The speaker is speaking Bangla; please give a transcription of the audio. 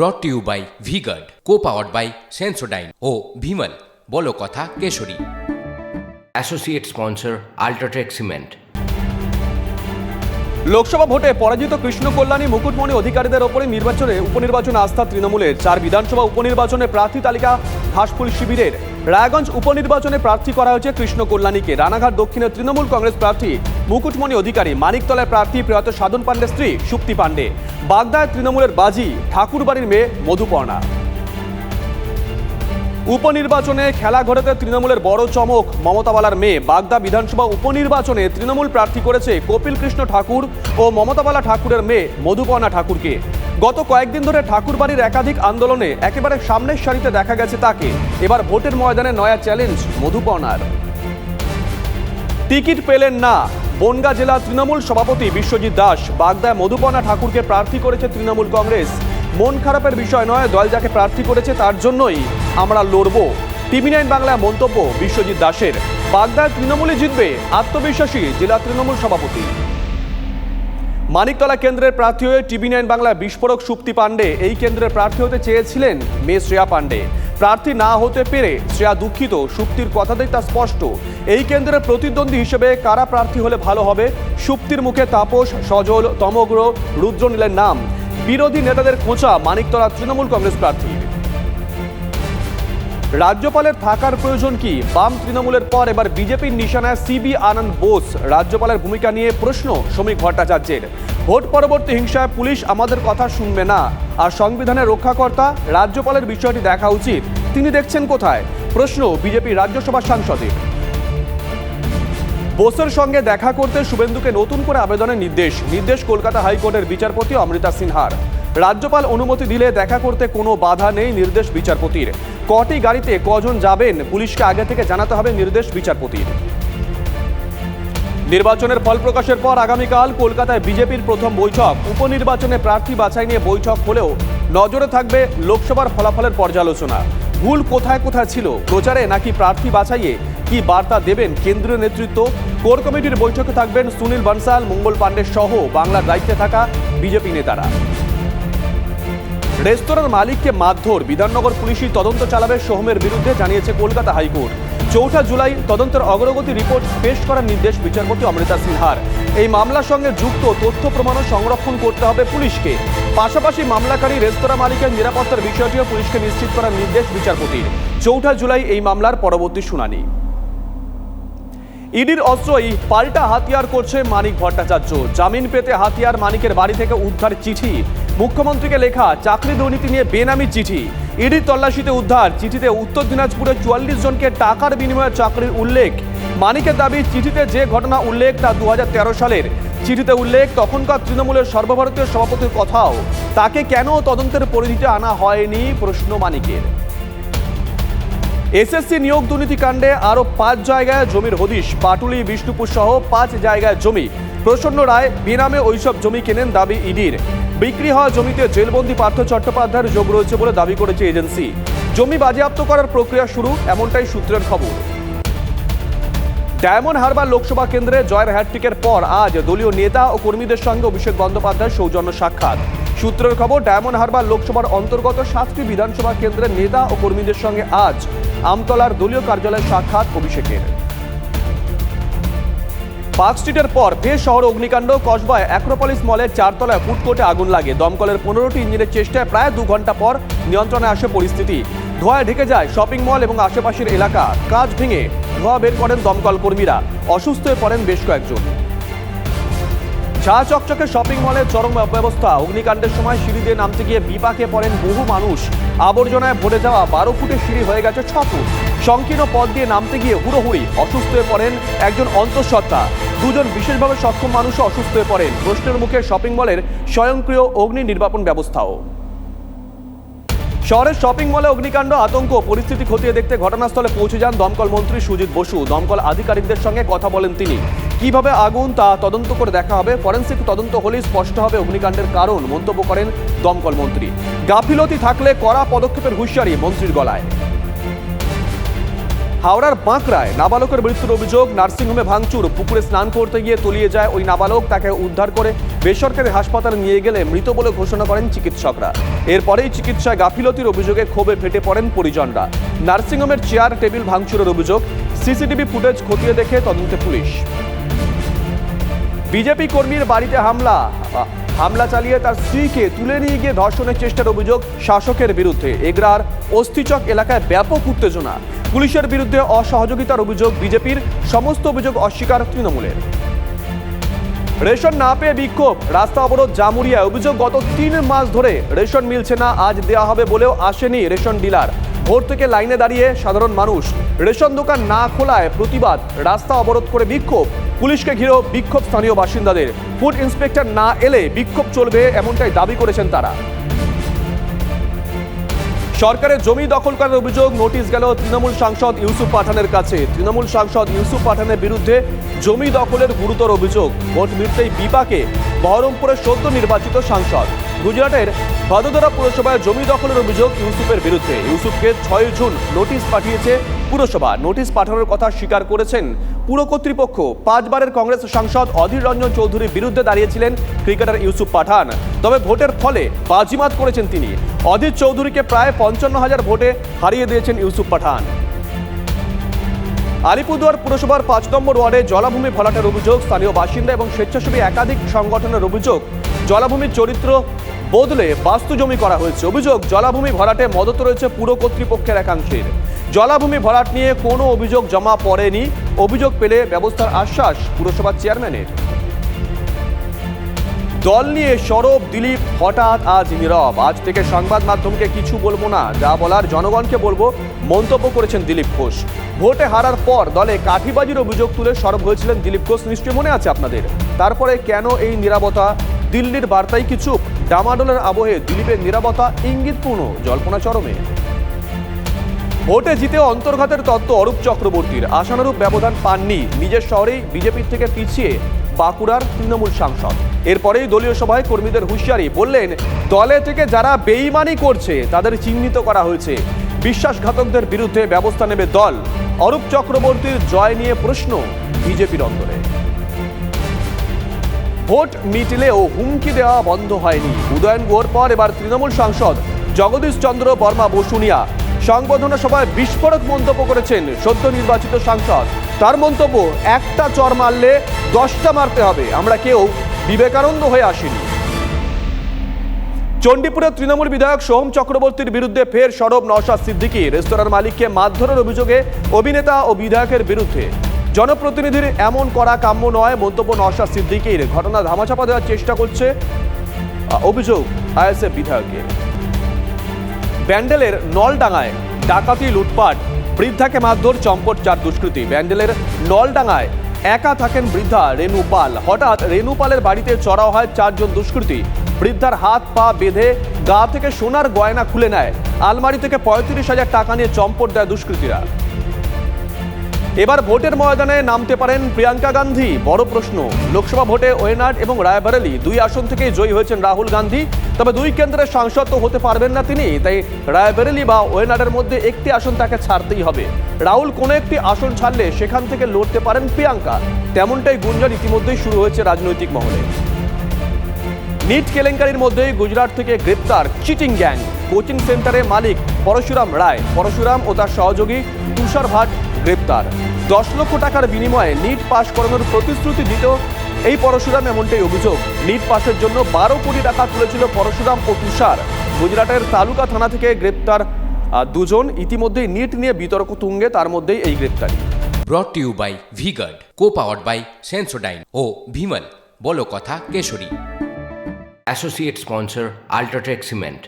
Brought to you by V-Guard co powered by Sensodyne ও ভিমল বলো কথা Keshari. Associate sponsor UltraTech cement Lok Sabha ভোটে পরাজিত কৃষ্ণ কল্যাণী মুকুটমণি অধিকারীদের ওপরে নির্বাচনে উপনির্বাচনে আস্থা তৃণমূলের। চার বিধানসভা উপনির্বাচনে প্রার্থী তালিকা ঘাসফুল শিবিরের। রায়গঞ্জ উপনির্বাচনে প্রার্থী করা হয়েছে কৃষ্ণ কল্যাণীকে। রানাঘাট দক্ষিণে তৃণমূল কংগ্রেস প্রার্থী মুকুটমণি অধিকারী মানিকতলায় প্রার্থী প্রয়াত সাধন পাণ্ডে স্ত্রী সুপ্তি পাণ্ডে। বাগদায় তৃণমূলের বাজি ঠাকুরবাড়ির মেয়ে মধুপর্ণা। উপনির্বাচনে খেলা ঘটাতে তৃণমূলের বড় চমক মমতাবালার মেয়ে। বাগদা বিধানসভা উপনির্বাচনে তৃণমূল প্রার্থী করেছে কপিল কৃষ্ণ ঠাকুর ও মমতা বালা ঠাকুরের মেয়ে মধুপর্ণা ঠাকুরকে। গত কয়েকদিন ধরে ঠাকুরবাড়ির একাধিক আন্দোলনে একেবারে সামনের সারিতে দেখা গেছে তাকে। এবার ভোটের ময়দানে নয়া চ্যালেঞ্জ মধুপর্ণার। টিকিট পেলেন না বনগা জেলা তৃণমূল সভাপতি বিশ্বজিৎ দাস বাগদায় মধুপর্ণা ঠাকুরকে প্রার্থী করেছে তৃণমূল কংগ্রেস। মন খারাপের বিষয় নয়, দল যাকে প্রার্থী করেছে তার জন্যই আমরা লড়ব। টিভি নাইন বাংলায় মন্তব্য বিশ্বজিৎ দাসের। বাগদায় তৃণমূলে জিতবে, আত্মবিশ্বাসী জেলা তৃণমূল সভাপতি। মানিকতলা কেন্দ্রের প্রার্থী হয়ে টিভি নাইন বাংলায় বিস্ফোরক সুপ্তি পাণ্ডে এই কেন্দ্রের প্রার্থী হতে চেয়েছিলেন মে শ্রেয়া পাণ্ডে। প্রার্থী না হতে পেরে শ্রেয়া দুঃখিত, সুপ্তির কথাতেই তা স্পষ্ট। এই কেন্দ্রের প্রতিদ্বন্দ্বী হিসেবে কারা প্রার্থী হলে ভালো হবে? সুপ্তির মুখে তাপস, সজল, তমগ্র রুদ্র নীলের নাম। বিরোধী নেতাদের খোঁচা, মানিকতলা তৃণমূল কংগ্রেস প্রার্থী। রাজ্যপালের থাকার প্রয়োজন কি? বাম তৃণমূলের পর এবার বিজেপির নিশানায় সিবি আনন্দ বোস। রাজ্যপালের ভূমিকা নিয়ে প্রশ্ন শ্রমিক ভট্টাচার্যের। ভোট পরবর্তী হিংসায় পুলিশ আমাদের কথা শুনবে না। আর সংবিধানের রক্ষাকর্তা রাজ্যপালের বিষয়টি দেখা উচিত। তিনি দেখছেন কোথায়? প্রশ্ন বিজেপি রাজ্যসভা সাংসদের বোসের সঙ্গে দেখা করতে শুভেন্দুকে নতুন করে আবেদনের নির্দেশ। নির্দেশ কলকাতা হাইকোর্টের বিচারপতি অমৃতা সিনহার। রাজ্যপাল অনুমতি দিলে দেখা করতে কোনো বাধা নেই নির্দেশ বিচারপতির। কটি গাড়িতে কজন যাবেন পুলিশকে আগে থেকে জানাতে হবে নির্দেশ বিচারপতির। নির্বাচনের ফল প্রকাশের পর আগামীকাল কলকাতায় বিজেপির প্রথম বৈঠক। উপনির্বাচনে প্রার্থী বাছাই নিয়ে বৈঠক হলেও নজরে থাকবে লোকসভার ফলাফলের পর্যালোচনা। ভুল কোথায় কোথায় ছিল? প্রচারে নাকি প্রার্থী বাছাইয়ে কি বার্তা দেবেন কেন্দ্রীয় নেতৃত্ব? কোর কমিটির বৈঠকে থাকবেন সুনীল বানসাল, মঙ্গল পাণ্ডে সহ বাংলার দায়িত্বে থাকা বিজেপি নেতারা। রেস্তোরাঁর মালিককে মারধর। বিধাননগর পুলিশই তদন্ত চালাবে সোহমের বিরুদ্ধে, জানিয়েছে কলকাতা হাইকোর্ট। চৌঠা জুলাই তদন্তের অগ্রগতি রিপোর্ট পেশ করার নির্দেশ বিচারপতি অমৃতা সিনহার। এই মামলার সঙ্গে যুক্ত তথ্য প্রমাণও সংরক্ষণ করতে হবে পুলিশকে। পাশাপাশি মামলাকারী রেস্তোরাঁ মালিকের নিরাপত্তার বিষয়টিও পুলিশকে নিশ্চিত করার নির্দেশ বিচারপতির। চৌঠা জুলাই এই মামলার পরবর্তী শুনানি। ইডির অস্ত্রই পাল্টা হাতিয়ার করছে মানিক ভট্টাচার্য। জামিন পেতে হাতিয়ার মানিকের বাড়ি থেকে উদ্ধার চিঠি। মুখ্যমন্ত্রীকে লেখা, চাকরি দুর্নীতি নিয়ে বেনামি চিঠি। ইডির তল্লাশিতে উদ্ধার। চিঠিতে উত্তর দিনাজপুরে চুয়াল্লিশ জনকে টাকার বিনিময়ে চাকরির উল্লেখ। মানিকের দাবি, চিঠিতে যে ঘটনা উল্লেখ তা দুহাজার তেরো সালের। চিঠিতে উল্লেখ, তখনকার তৃণমূলের সর্বভারতীয় সভাপতির কথাও। তাকে কেন তদন্তের পরিধিতে আনা হয়নি? প্রশ্ন মানিকের। এসএসসি নিয়োগ দুর্নীতি কাণ্ডে আরও পাঁচ জায়গায় জমির হদিশ। পাটুলি বিষ্ণুপুর সহ পাঁচ জায়গায় জমি। প্রসন্ন রায় বিনামে ওইসব জমি কেনেন দাবি ইডির। বিক্রি হওয়া জমিতে জেলবন্দি পার্থ চট্টোপাধ্যায়ের যোগ রয়েছে বলে দাবি করেছে এজেন্সি। জমি বাজেয়াপ্ত করার প্রক্রিয়া শুরু, এমনটাই সূত্রের খবর। ডায়মন্ড হারবার লোকসভা কেন্দ্রে জয়ের হ্যাট্রিকের পর আজ দলীয় নেতা ও কর্মীদের সঙ্গে অভিষেক বন্দ্যোপাধ্যায় সৌজন্য সাক্ষাৎ। সূত্রের খবর, ডায়মন্ড হারবার লোকসভার অন্তর্গত সাতটি বিধানসভা কেন্দ্রের নেতা ও কর্মীদের সঙ্গে আজ আমতলার দলীয় কার্যালয়ে সাক্ষাৎ অভিষেকের। পার্ক স্ট্রিটের পর ফের শহর অগ্নিকাণ্ড। কসবায় অ্যাক্রোপলিস মলের চারতলায় ফুটকোটে আগুন লাগে। দমকলের পনেরোটি ইঞ্জিনের চেষ্টায় প্রায় দু ঘণ্টা পর নিয়ন্ত্রণে আসে পরিস্থিতি। ধোঁয়ায় ঢেকে যায় শপিং মল এবং আশেপাশের এলাকা। কাজ ভেঙে ধোঁয়া বের করেন দমকল কর্মীরা। অসুস্থ হয়ে পড়েন বেশ কয়েকজন। চা চকচকে শপিং মলের চরম ব্যবস্থা অগ্নিকাণ্ডের সময় সিঁড়ি দিয়ে নামতে গিয়ে বিপাকে পড়েন বহু মানুষ। আবর্জনায় ভরে যাওয়া বারো ফুটের সিঁড়ি হয়ে গেছে ছ ফুট সংকীর্ণ পথ দিয়ে নামতে গিয়ে হুড়োহুড়ি, অসুস্থ হয়ে পড়েন একজন অন্তঃসত্ত্বা। দুজন বিশেষভাবে সক্ষম মানুষও অসুস্থ হয়ে পড়েন। প্রশ্নের মুখে শপিং মলের স্বয়ংক্রিয় অগ্নি নির্বাপন ব্যবস্থাও। শহরের শপিং মলে অগ্নিকাণ্ড, আতঙ্ক পরিস্থিতি খতিয়ে দেখতে ঘটনাস্থলে পৌঁছে যান দমকল মন্ত্রী সুজিত বসু। দমকল আধিকারিকদের সঙ্গে কথা বলেন তিনি। কীভাবে আগুন তা তদন্ত করে দেখা হবে? ফরেন্সিক তদন্ত হলেই স্পষ্ট হবে অগ্নিকাণ্ডের কারণ, মন্তব্য করেন দমকল মন্ত্রী। গাফিলতি থাকলে কড়া পদক্ষেপের হুঁশিয়ারি মন্ত্রীর গলায়। হাওড়ার বাঁকড়ায় নাবালকের মৃত্যুর অভিযোগ, নার্সিংহোমে ভাঙচুর, পুকুরে স্নান করতে গিয়ে তলিয়ে যায় ওই নাবালক, তাকে উদ্ধার করে বেসরকারি হাসপাতালে নিয়ে গেলে মৃত বলে ঘোষণা করেন চিকিৎসকরা। এরপরেই চিকিৎসায় গাফিলতির অভিযোগে ক্ষোভে ফেটে পড়েন পরিজনরা। নার্সিংহোমের চেয়ার, টেবিল ভাঙচুরের অভিযোগ, সিসিটিভি ফুটেজ খতিয়ে দেখে তদন্তে পুলিশ। বিজেপি কর্মীর বাড়িতে হামলা হামলা চালিয়ে তার স্ত্রীকে তুলে নিয়ে গিয়ে ধর্ষণের চেষ্টার অভিযোগ শাসকের বিরুদ্ধে। এগরার অস্থিচক এলাকায় ব্যাপক উত্তেজনা। পুলিশের বিরুদ্ধে অসহযোগিতার অভিযোগ বিজেপির, সমস্ত অভিযোগ অস্বীকার তৃণমূলের। রেশন না পেয়ে বিক্ষোভ। রাস্তা অবরোধ জামুরিয়ায়। অভিযোগ, গত তিন মাস ধরে রেশন মিলছে না, আজ দেওয়া হবে বলেও আসেনি রেশন ডিলার। ভোর থেকে লাইনে দাঁড়িয়ে সাধারণ মানুষ। রেশন দোকান না খোলায় প্রতিবাদ, রাস্তা অবরোধ করে বিক্ষোভ। পুলিশকে ঘিরেও বিক্ষোভ স্থানীয় বাসিন্দাদের। ফুড ইন্সপেক্টর না এলে বিক্ষোভ চলবে এমনটাই দাবি করেছেন তারা। সরকারের জমি দখল করার অভিযোগ, নোটিশ গেল তৃণমূল সাংসদ ইউসুফ পাঠানের কাছে। তৃণমূল সাংসদ ইউসুফ পাঠানের বিরুদ্ধে জমি দখলের গুরুতর অভিযোগ। ভোট মিটতেই বিপাকে বহরমপুরের সদ্য নির্বাচিত সাংসদ। গুজরাটের ভাদোদরা পুরসভায় জমি দখলের অভিযোগ ইউসুফের বিরুদ্ধে। ইউসুফকে ছয় জুন নোটিশ পাঠিয়েছে পুরসভা নোটিশ পাঠানোর কথা স্বীকার করেছেন পুর কর্তৃপক্ষ। পাঁচবারের কংগ্রেস সাংসদ অধীর রঞ্জন চৌধুরীর বিরুদ্ধে দাঁড়িয়েছিলেন ক্রিকেটার ইউসুফ পাঠান। তবে ভোটের ফলে বাজিমাত করেছেন তিনি। অধীর চৌধুরীকে প্রায় পঞ্চান্ন হাজার ভোটে হারিয়ে দিয়েছেন ইউসুফ পাঠান। আলিপুরদুয়ার পুরসভার পাঁচ নম্বর ওয়ার্ডে জলাভূমি ভরাটের অভিযোগ, স্থানীয় বাসিন্দা এবং স্বেচ্ছাসেবী একাধিক সংগঠনের অভিযোগ জলাভূমির চরিত্র বদলে বাস্তু জমি করা হয়েছে। অভিযোগ, জলাভূমি ভরাটে মদত রয়েছে পুর কর্তৃপক্ষের একাংশের। জলাভূমি ভরাট নিয়ে কোনো অভিযোগ জমা পড়েনি। অভিযোগ পেলে ব্যবস্থার আশ্বাস পুরসভার চেয়ারম্যানের। দল নিয়ে সরব দিলীপ হঠাৎ আজ নীরব। আজ থেকে সংবাদ মাধ্যমকে কিছু বলব না, যা বলার জনগণকে বলব, মন্তব্য করেছেন দিলীপ ঘোষ। ভোটে হারার পর দলে কাঠিবাজির অভিযোগ তুলে সরব হয়েছিলেন দিলীপ ঘোষ, নিশ্চয়ই মনে আছে আপনাদের। তারপরে কেন এই নীরবতা? দিল্লির বার্তাই কি চুপ? ডামাডোলের আবহে দিলীপের নীরবতা ইঙ্গিতপূর্ণ, জল্পনা চরমে। ভোটে জিতে অন্তর্ঘাতের তত্ত্ব অরূপ চক্রবর্তীর। আশানুরূপ ব্যবধান পাননি নিজের শহরেই বিজেপির থেকে পিছিয়ে বাঁকুড়ার তৃণমূল সাংসদ। এরপরেই দলীয় সভায় কর্মীদের হুঁশিয়ারি, বললেন, দলে থেকে যারা বেইমানি করছে, তাদের চিহ্নিত করা হয়েছে। বিশ্বাসঘাতকদের বিরুদ্ধে ব্যবস্থা নেবে দল। অরূপ চক্রবর্তীর জয় নিয়ে প্রশ্ন বিজেপির অন্তরে। ভোট মিটলেও হুমকি দেওয়া বন্ধ হয়নি। উদয়ন গুহর পর এবার তৃণমূল সাংসদ জগদীশ চন্দ্র বর্মা বসুনিয়া সংবর্ধনা সভায় বিস্ফোরক মন্তব্য করেছেন সদ্য নির্বাচিত সাংসদ। তার মন্তব্য, একটা চর মারলে দশটা মারতে হবে। আমরা কেউ বিবেকানন্দ হয়ে আসিনি। চণ্ডীপুরের তৃণমূল বিধায়ক সোহম চক্রবর্তীর বিরুদ্ধে ফের সরব নওশাদ সিদ্দিকী। রেস্তোরাঁর মালিককে মারধরের অভিযোগে অভিনেতা ও বিধায়কের বিরুদ্ধে। জনপ্রতিনিধির এমন করা কাম্য নয়, মন্তব্য নওশাদ সিদ্দিকীর। ঘটনা ধামাচাপা দেওয়ার চেষ্টা করছে অভিযোগ আইএসএফ বিধায়কের ব্যান্ডেলের নলডাঙায় ডাকাতি, লুটপাট, বৃদ্ধাকে মারধর চম্পট চার দুষ্কৃতি। ব্যান্ডেলের নলডাঙায় একা থাকেন বৃদ্ধা রেনু পাল। হঠাৎ রেনু পালের বাড়িতে চড়াও হয় চারজন দুষ্কৃতী। বৃদ্ধার হাত, পা বেঁধে গা থেকে সোনার গয়না খুলে নেয়। আলমারি থেকে পঁয়ত্রিশ হাজার টাকা নিয়ে চম্পট দেয় দুষ্কৃতীরা। এবার ভোটের ময়দানে নামতে পারেন প্রিয়াঙ্কা গান্ধী। বড় প্রশ্ন, লোকসভা ভোটে ওয়েনাড এবং রায়বারেলি দুই আসন থেকেই জয়ী হয়েছেন রাহুল গান্ধী। তবে দুই কেন্দ্রের সাংসদ তো হতে পারবেন না তিনি, তাই রায়বেরেলি বা ওয়েনাডের মধ্যে একটি আসন তাকে ছাড়তেই হবে। রাহুল কোনো একটি আসন ছাড়লে সেখান থেকে লড়তে পারেন প্রিয়াঙ্কা। তেমনটাই গুঞ্জন ইতিমধ্যেই শুরু হয়েছে রাজনৈতিক মহলে। নিট কেলেঙ্কারির মধ্যেই গুজরাট থেকে গ্রেপ্তার চিটিং গ্যাং। কোচিং সেন্টারের মালিক পরশুরাম রায়। পরশুরাম ও তার সহযোগী তুষার ভাট গ্রেপ্তার। দশ লক্ষ টাকার বিনিময়ে নিট পাশ করানোর প্রতিশ্রুতি দিত এই পরশুরাম এমনটাই অভিযোগ। নিট পাশের জন্য বারো কোটি টাকা তুলেছিল পরশুরাম ও তুষার। গুজরাটের তালুকা থানা থেকে গ্রেপ্তার দুজন। ইতিমধ্যেই নিট নিয়ে বিতর্ক তুঙ্গে তার মধ্যেই এই গ্রেপ্তারি। Brought to you by V Guard co powered by Sensodyne ও ভিমল বলো কথা Keshari. Associate sponsor UltraTech cement